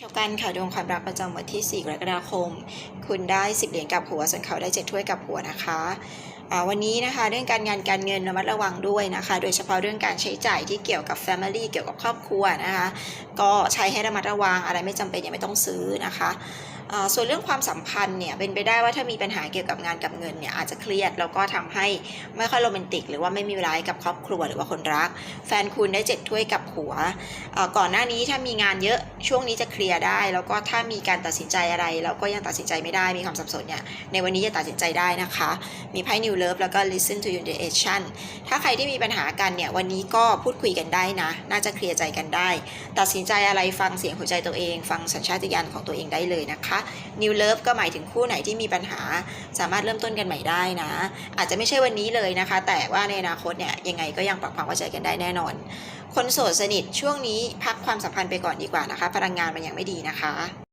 ชาวกันค่ะดวงความรักประจำวันที่ 4 กรกฎาคม คุณได้ 10 เหรียญกับหัว ส่วนเขาได้ 7 ถ้วยกับหัวนะคะอ่าวันนี้นะคะเรื่องการงานการเงินระมัดระวังด้วยนะคะ โดยเฉพาะเรื่องการใช้จ่ายที่เกี่ยวกับ Family เกี่ยวกับครอบครัวนะคะ ก็ใช้ให้ระมัดระวังอะไรไม่จำเป็นอย่าไม่ต้องซื้อนะคะ ส่วนเรื่องความสัมพันธ์เนี่ยเป็นไปได้ว่าถ้ามีปัญหาเกี่ยวกับงานกับเงินเนี่ยอาจจะเครียดแล้วก็ทำให้ไม่ค่อยโรแมนติก หรือว่าไม่มีเวลากับครอบครัวหรือว่าคนรัก แฟนคุณได้เจ็ดถ้วยกับหัว ก่อนหน้านี้ถ้ามีงานเยอะช่วงนี้จะเคลียร์ได้ แล้วก็ถ้ามีการตัดสินใจอะไร แล้วก็ยังตัดสินใจไม่ได้มีความสับสนเนี่ยในวันนี้จะตัดสินใจได้นะคะ มีไพ่ New Love แล้วก็ Listen to your intuition ถ้าใครที่มีปัญหากันเนี่ยวันนี้ก็พูดคุยกันได้นะ น่าจะเคลียร์ใจกันได้ ตัดสินใจอะไรฟังเสียงหัวใจตัวเอง ฟังสัญชาตญาณของตัวเองได้เลยนะคะ New Love ก็หมายถึงคู่ไหนที่มีปัญหา สามารถเริ่มต้นกันใหม่ได้นะ อาจจะไม่ใช่วันนี้เลยนะคะ แต่ว่าในอนาคตเนี่ยยังไงก็ยังปรับความเข้าใจกันได้แน่นอน คนโสดสนิทช่วงนี้พักความสัมพันธ์ไปก่อนดีกว่านะคะ พลังงานมันยังไม่ดีนะคะ